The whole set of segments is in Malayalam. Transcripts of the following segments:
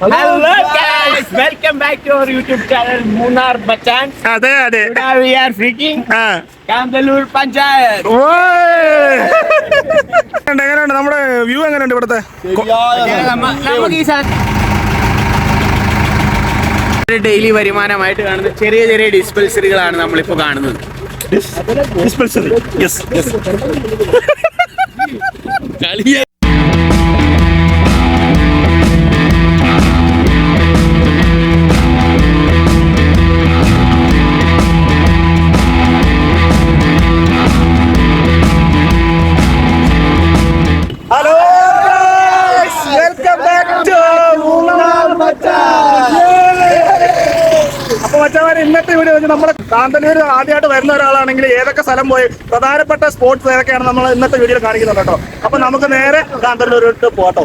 Hello guys welcome back to our YouTube channel Munnar ബച്ചാൻ അതെ അതെ. We are freaking Kanthalloor panchayat. ഓയ്. എങ്ങനെയുണ്ട്, നമ്മുടെ വ്യൂ എങ്ങനെയുണ്ട് ഇവിടുത്തെ? നമുക്ക് ഈ ഡെയിലി വരുമാനമായിട്ട് കാണുന്ന ചെറിയ ചെറിയ ഡിസ്പെൻസറികളാണ് നമ്മളിപ്പോ കാണുന്നത്. ഡിസ്പെൻസറി യെസ് യെസ് കളിയ ഇന്നത്തെ വീഡിയോ നമ്മുടെ കാന്തല്ലൂർ ആദ്യമായിട്ട് വരുന്ന ഒരാളാണെങ്കിൽ ഏതൊക്കെ സ്ഥലം പോയി പ്രധാനപ്പെട്ട സ്പോർട്സ് ഏതൊക്കെയാണ് നമ്മൾ ഇന്നത്തെ വീഡിയോ കാണിക്കുന്നത് കേട്ടോ. അപ്പൊ നമുക്ക് നേരെ കാന്തല്ലൂരിട്ട് പോട്ടോ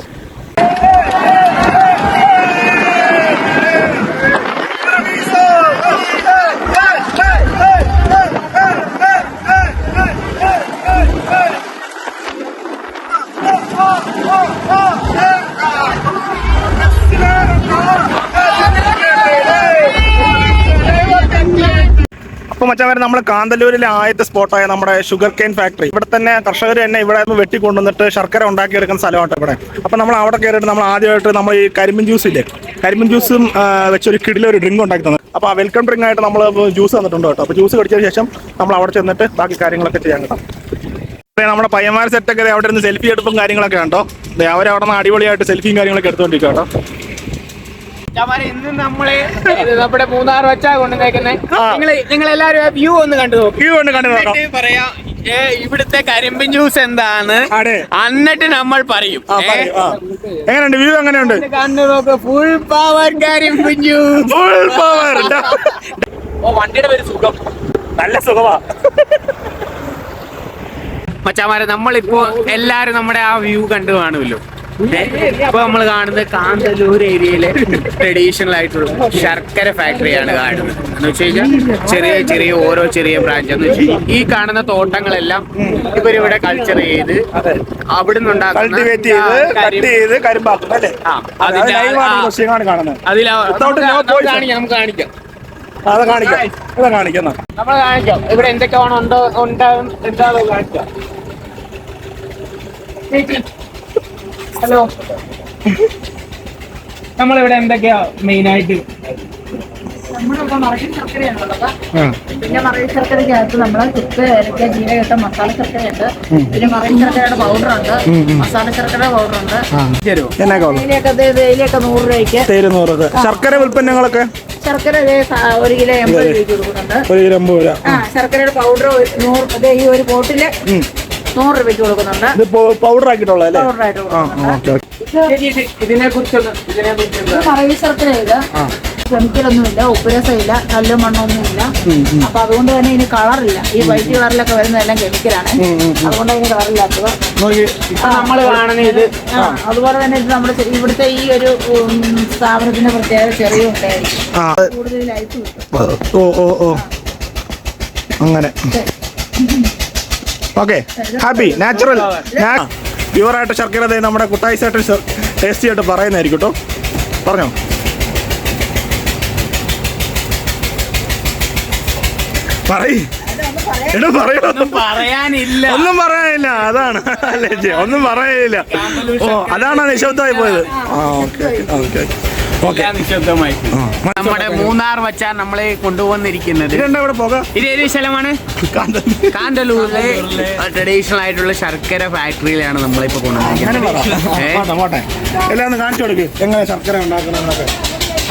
അപ്പൊ നമ്മുടെ കാന്തല്ലൂരിലെ ആദ്യത്തെ സ്പോട്ടായ നമ്മുടെ ഷുഗർ കെയിൻ ഫാക്ടറി ഇവിടെ തന്നെ കർഷകർ തന്നെ ഇവിടെ നിന്ന് വെട്ടി കൊണ്ടുവന്നിട്ട് ശർക്കര ഉണ്ടാക്കിയെടുക്കുന്ന സ്ഥലമാണ് ഇവിടെ. അപ്പൊ നമ്മൾ അവിടെ കയറിയിട്ട് നമ്മൾ ആദ്യമായിട്ട് നമ്മൾ ഈ കരിമ്പിൻ ജ്യൂസ് ഇല്ലേ? കരിമ്പിൻ ജ്യൂസും വെച്ചൊരു ഒരു ഡ്രിങ്ക് ഉണ്ടാക്കി തന്നെ. അപ്പൊ ആ വെൽക്കം ഡ്രിങ്ക് ആയിട്ട് നമ്മൾ ജ്യൂസ് തന്നിട്ടുണ്ട് കേട്ടോ. അപ്പൊ ജ്യൂസ് കുടിച്ചതിന് ശേഷം നമ്മൾ അവിടെ ചെന്നിട്ട് ബാക്കി കാര്യങ്ങളൊക്കെ ചെയ്യാൻ കേട്ടോ. നമ്മുടെ പയ്യന്മാർ സെറ്റൊക്കെ അവിടെ ഇരുന്ന് സെൽഫി എടുപ്പും കാര്യങ്ങളൊക്കെ ഉണ്ടോ അവരവിടെ നിന്ന് അടിപൊളിയായിട്ട് സെൽഫിയും കാര്യങ്ങളൊക്കെ എടുത്തുകൊണ്ടിരിക്കും കേട്ടോ. ഇന്ന് നമ്മൾ നമ്മുടെ മൂന്നാർ വെച്ചാ കൊണ്ടുവന്നേക്കുന്നത്. നിങ്ങൾ നിങ്ങൾ എല്ലാരും വ്യൂ ഒന്ന് കണ്ടു നോക്കി. ഈ കൊണ്ട് കണ്ടു നോക്കാം. പറയാം ഇവിടുത്തെ കരിമ്പിൻ ജ്യൂസ് എന്താണ്. എന്നിട്ട് നമ്മൾ പറയും. എങ്ങനെയുണ്ട്? വ്യൂ എങ്ങനെയുണ്ട്? കണ്ടു നോക്ക്. ഫുൾ പവർ കരിമ്പിൻ ജ്യൂസ് ഫുൾ പവർ ഓ വണ്ടിയുടെ പേര് സുഖം. നല്ല സുഖമാ. മച്ചാമാരെ നമ്മളിപ്പോ എല്ലാരും നമ്മുടെ ആ വ്യൂ കണ്ടു കാണുമല്ലോ. ഇപ്പൊ നമ്മൾ കാണുന്നത് കാന്തല്ലൂർ ഏരിയയിലെ ട്രഡീഷണൽ ആയിട്ടുള്ള ശർക്കര ഫാക്ടറിയാണ് കാണുന്നത്. എന്ന് വെച്ച് കഴിഞ്ഞാൽ ചെറിയ ചെറിയ ഓരോ ചെറിയ ബ്രാഞ്ച് എന്ന് വെച്ച് ഈ കാണുന്ന തോട്ടങ്ങളെല്ലാം ഇവരിവിടെ കൾച്ചർ ചെയ്ത് അവിടുന്ന് കൾട്ടിവേറ്റ് ചെയ്ത് കട്ട് ചെയ്ത് കരിമ്പാക്കും അല്ലേ? ആ, അത് അതിന്റെ live ആണ് ആ- ദൃശ്യമാണ് കാണുന്നത് അതിൽ Without no poison. കാണിക്കാം നമുക്ക് കാണിക്കാം. അത് കാണിക്കാം. നമ്മൾ ഇവിടെ എന്തൊക്കെയാണ് ഉണ്ടോ ഉണ്ടാകും എന്താണോ കാണിക്കാം. ഹലോ നമ്മളിവിടെ എന്തൊക്കെയാ മെയിൻ ആയിട്ട് ശർക്കരയാണുള്ളത് പിന്നെ മറയും ശർക്കരയ്ക്കകത്ത് നമ്മൾ ചുക്ക് ഏലക്ക ജീരകട്ട മസാല ശർക്കരയുണ്ട്. പിന്നെ മറയും ശർക്കരയുടെ പൗഡറുണ്ട്. മസാല ശർക്കര പൗഡറുണ്ട്. ഉണ്ട് തേയിലയൊക്കെ നൂറ് രൂപയ്ക്ക്. ശർക്കര ഉൽപ്പന്നങ്ങളൊക്കെ ശർക്കര ഒരു കിലോ എൺപത് രൂപയ്ക്ക് കൊടുക്കുന്നുണ്ട്. ഒരു കിലോ എൺപത് രൂപ. ആ ശർക്കരയുടെ പൗഡർ നൂറ് ഈ ഒരു ബോട്ടിൽ നൂറ് രൂപയ്ക്ക് കൊടുക്കുന്നുണ്ട്. ഇത് പൗഡർ ആക്കിയിട്ടുള്ള അല്ലേ പൗഡറായിട്ട് ആ കൊടുക്കുന്നുണ്ട്. ഓക്കെ ഇതിനെ കുറിച്ചൊന്ന് ഇതിനെ കുറിച്ചൊന്ന്. ശർക്കര ഇത്. കെമിക്കലൊന്നുമില്ല ഉപ്പുരസമില്ല കല്ലും മണ്ണൊന്നുമില്ല. അപ്പൊ അതുകൊണ്ട് തന്നെ ഇതിന് കളറില്ല. ഈ വൈറ്റ് കളറിലൊക്കെ വരുന്നതെല്ലാം കെമിക്കലാണ്. അതുകൊണ്ട് ഇതിന് കളറില്ലാത്തത്. അതുപോലെ തന്നെ ഇത് നമ്മുടെ ഇവിടുത്തെ ഈ ഒരു സ്ഥാപനത്തിന്റെ പ്രത്യേകത ചെറിയ ഉണ്ടായിരിക്കും കൂടുതൽ ലൈഫ് കിട്ടും. ഓ ഓ ഓ. അങ്ങനെ. ഓക്കെ. ഹാപ്പി നാച്ചുറൽ പ്യുവറായിട്ട് ശർക്കര നമ്മുടെ കുട്ടായിസായിട്ട് ടേസ്റ്റി ആയിട്ട് പറയുന്നതായിരിക്കും കേട്ടോ. പറഞ്ഞോ? പറയ്. എടാ പറയണോ ഒന്നും പറയാനില്ല. ഒന്നും പറയാനില്ല. അതാണ് അല്ലേ ഒന്നും പറയാനില്ല. ഓ അതാണ് നിശബ്ദമായി പോയത്. ആ ഓക്കെ ഓക്കെ ഓക്കെ. നിശബ്ദമായി നമ്മുടെ മൂന്നാർ വച്ചാൽ നമ്മളെ കൊണ്ടുവന്നിരിക്കുന്നത്. ഇതെന്താ പോക. ഇത് ഏത് സ്ഥലമാണ്? കാന്തല്ലൂരിലെ. ട്രഡീഷണൽ ആയിട്ടുള്ള ശർക്കര ഫാക്ടറിയിലാണ് നമ്മളിപ്പോ കൊണ്ടുവന്നിരിക്കുന്നത്. എല്ലാം കാണിച്ചു എങ്ങനെ ശർക്കര ഉണ്ടാക്കണമെന്നൊക്കെ.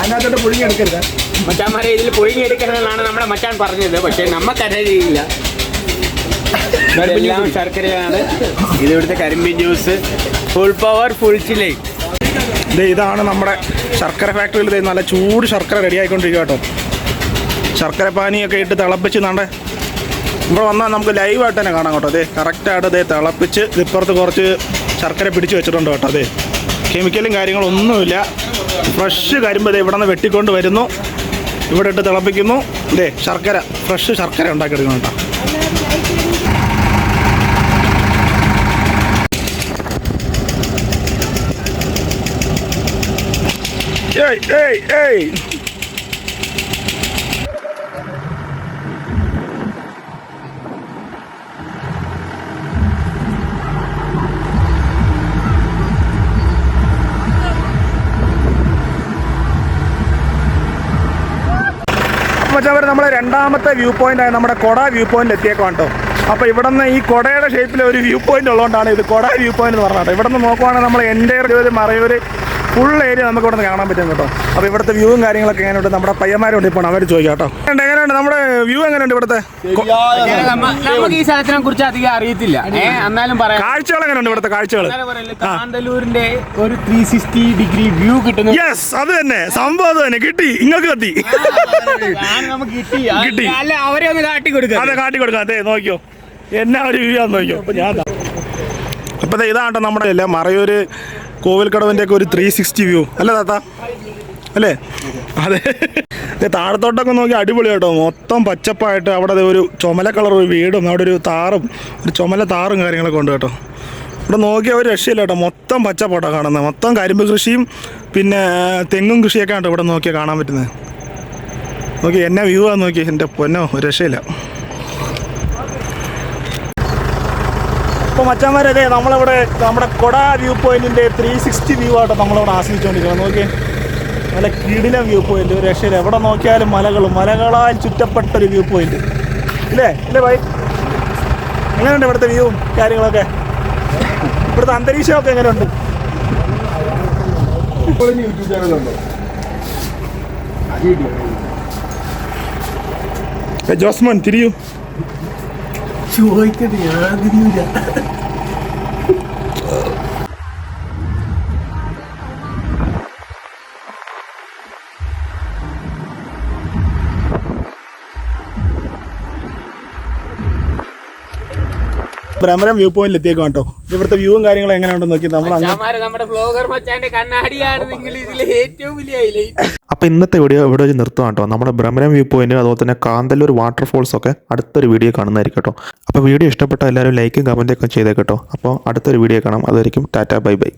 അതിനകത്തോട്ട് പുഴുങ്ങി എടുക്കരുത്. മച്ചാന്മാരെ ഇതിൽ പൊഴിഞ്ഞെടുക്കണമെന്നാണ് നമ്മുടെ മച്ചാൻ പറഞ്ഞത്. പക്ഷെ നമുക്കറിയില്ല ശർക്കരയാണ്. ഇത് ഇവിടുത്തെ കരിമ്പിൻ ജ്യൂസ്. ഫുൾ പവർ ഫുൾ ചില്ലേ ദേ ഇതാണ് നമ്മുടെ ശർക്കര ഫാക്ടറിയിൽ നല്ല ചൂട് ശർക്കര റെഡി ആയിക്കൊണ്ടിരിക്കുക കേട്ടോ. ശർക്കര പാനിയൊക്കെ ഇട്ട് തിളപ്പിച്ച് നാണ്ടെ ഇവിടെ വന്നാൽ നമുക്ക് ലൈവായിട്ട് തന്നെ കാണാം കേട്ടോ. അതെ കറക്റ്റായിട്ട് അതേ തിളപ്പിച്ച് ഇപ്പുറത്ത് കുറച്ച് ശർക്കര പിടിച്ച് വെച്ചിട്ടുണ്ട് കേട്ടോ. അതെ കെമിക്കലും കാര്യങ്ങളൊന്നുമില്ല. ഫ്രഷ് കരിമ്പ് ഇവിടെ നിന്ന് വെട്ടിക്കൊണ്ട് വരുന്നു. ഇവിടെ ഇട്ട് തിളപ്പിക്കുന്നു. ദേ ശർക്കര ഫ്രഷ് ശർക്കര ഉണ്ടാക്കിയെടുക്കണം കേട്ടോ. ഏയ് ഏയ് അപ്പോൾ നമ്മൾ രണ്ടാമത്തെ വ്യൂ പോയിന്റ് ആയ നമ്മുടെ കൊട വ്യൂ പോയിന്റ് എത്തിയേക്കാം കേട്ടോ അപ്പോൾ ഇവിടെ നിന്ന് ഈ കൊടയുടെ ഷേപ്പിൽ ഒരു വ്യൂ പോയിന്റ് ഉള്ളതുകൊണ്ടാണ് ഇത് കൊട വ്യൂ പോയിന്റ് എന്ന് പറഞ്ഞത്. ഇവിടെ നിന്ന് നോക്കുവാണെങ്കിൽ നമ്മൾ എന്റെ ഒരു മറയൂർ ഫുൾ ഏരിയ നമുക്ക് ഇവിടെ കാണാൻ പറ്റും കേട്ടോ. അപ്പോൾ ഇവിടുത്തെ വ്യൂവും കാര്യങ്ങളൊക്കെ എങ്ങനെയുണ്ട്? നമ്മുടെ പയ്യന്മാരുണ്ട് ഇപ്പോൾ അവർ ചോദിക്കാം കേട്ടോ എങ്ങനെയുണ്ട്? നമ്മുടെ വ്യൂ എങ്ങനെയുണ്ട് ഇവിടുത്തെ? നമുക്ക് ഈ സ്ഥലത്തിനെ കുറിച്ച് അധികം അറിയത്തില്ല. എന്നാലും പറയാം. കാഴ്ചകൾ എങ്ങനെയുണ്ട് ഇവിടുത്തെ കാഴ്ചകൾ കാന്തലൂരിന്റെ കാന്തല്ലൂരിന്റെ ഒരു ത്രീ സിക്സ്റ്റി ഡിഗ്രി വ്യൂ കിട്ടുന്നു. യെസ് അത് തന്നെ. സംഭവം അത് തന്നെ. കിട്ടി. ഇങ്ങക്ക് കത്തി കിട്ടി. കിട്ടി. അല്ല അവരെ ഒന്ന് കാട്ടി കൊടുക്കാം. അതെ കാട്ടി കൊടുക്കാം. അതെ നോക്കിയോ. എന്നാ ഒരു വ്യൂ ആണെന്ന് നോക്കിയോ. അപ്പൊ ഞാൻ ദാ. അപ്പൊ ഇതാട്ടോ നമ്മുടെ അല്ലേ മറയൂര് കോവിൽക്കടവിന്റെ ഒക്കെ ഒരു ത്രീ സിക്സ്റ്റി വ്യൂ അല്ലേ താത്ത? അല്ലേ? അതെ. താഴത്തോട്ടൊക്കെ നോക്കി അടിപൊളി കേട്ടോ. മൊത്തം പച്ചപ്പായിട്ട് അവിടെ ഒരു ചുമല കളർ ഒരു വീടും അവിടെ ഒരു താറും ഒരു ചുമല താറും കാര്യങ്ങളൊക്കെ ഉണ്ട് കേട്ടോ. ഇവിടെ നോക്കിയാൽ ഒരു രക്ഷയില്ല കേട്ടോ. മൊത്തം പച്ചപ്പോട്ടാണ് കാണുന്നത്. മൊത്തം കരിമ്പ് കൃഷിയും പിന്നെ തെങ്ങും കൃഷിയൊക്കെ ആണ് ഇവിടെ നോക്കിയാൽ കാണാൻ പറ്റുന്നത്. നോക്കി എന്നാ വ്യൂ ആണെന്ന് നോക്കി. എന്റെ പൊന്നോ ഒരു രക്ഷയില്ല. അപ്പോൾ മച്ചാന്മാരെ അതെ നമ്മളിവിടെ നമ്മുടെ കൊട വ്യൂ പോയിന്റിന്റെ ത്രീ സിക്സ്റ്റി വ്യൂ ആട്ടോ നമ്മളിവിടെ ആസ്വദിച്ചുകൊണ്ടിരിക്കുന്നത് നോക്കി നല്ല കിടില വ്യൂ പോയിന്റ് ഒരു രക്ഷയിൽ എവിടെ നോക്കിയാലും മലകളും മലകളാൽ ചുറ്റപ്പെട്ട ഒരു വ്യൂ പോയിന്റ് ഇല്ലേ? ഇല്ലേ ഭായി? എങ്ങനെയുണ്ട് ഇവിടുത്തെ വ്യൂവും കാര്യങ്ങളൊക്കെ? ഇവിടുത്തെ അന്തരീക്ഷമൊക്കെ എങ്ങനെയുണ്ട്? ജോസ്മോൻ തിരിയൂ. ചോദിക്കട്ടെ യാതൊരു ഭ്രമരം വ്യൂ പോയിന്റിൽ എത്തിയേക്കാം കേട്ടോ. ഇവിടുത്തെ വ്യൂവും കാര്യങ്ങളും എങ്ങനെയുണ്ടെന്ന് നോക്കി നമ്മൾ അപ്പൊ നമ്മുടെ ബ്ലോഗർ മച്ചാന്റെ കണ്ണാടിയാണ് നിങ്ങൾ ഇതിലെ ഏറ്റവും വലിയ ഹൈലൈറ്റ് അപ്പോൾ ഇന്നത്തെ വീഡിയോ ഇവിടെ വെച്ച് നിർത്തുക കേട്ടോ. നമ്മുടെ ഭ്രമരം വ്യൂ പോയിന്റ് അതുപോലെ തന്നെ കാന്തല്ലൂർ വാട്ടർഫോൾസ് ഒക്കെ അടുത്തൊരു വീഡിയോ കാണുന്നതായിരിക്കും കേട്ടോ. അപ്പോൾ വീഡിയോ ഇഷ്ടപ്പെട്ട എല്ലാവരും ലൈക്കും കമന്റൊക്കെ ചെയ്തേക്കട്ടോ അപ്പോൾ അടുത്തൊരു വീഡിയോ കാണാം. അതായിരിക്കും ടാറ്റ ബൈ ബൈ.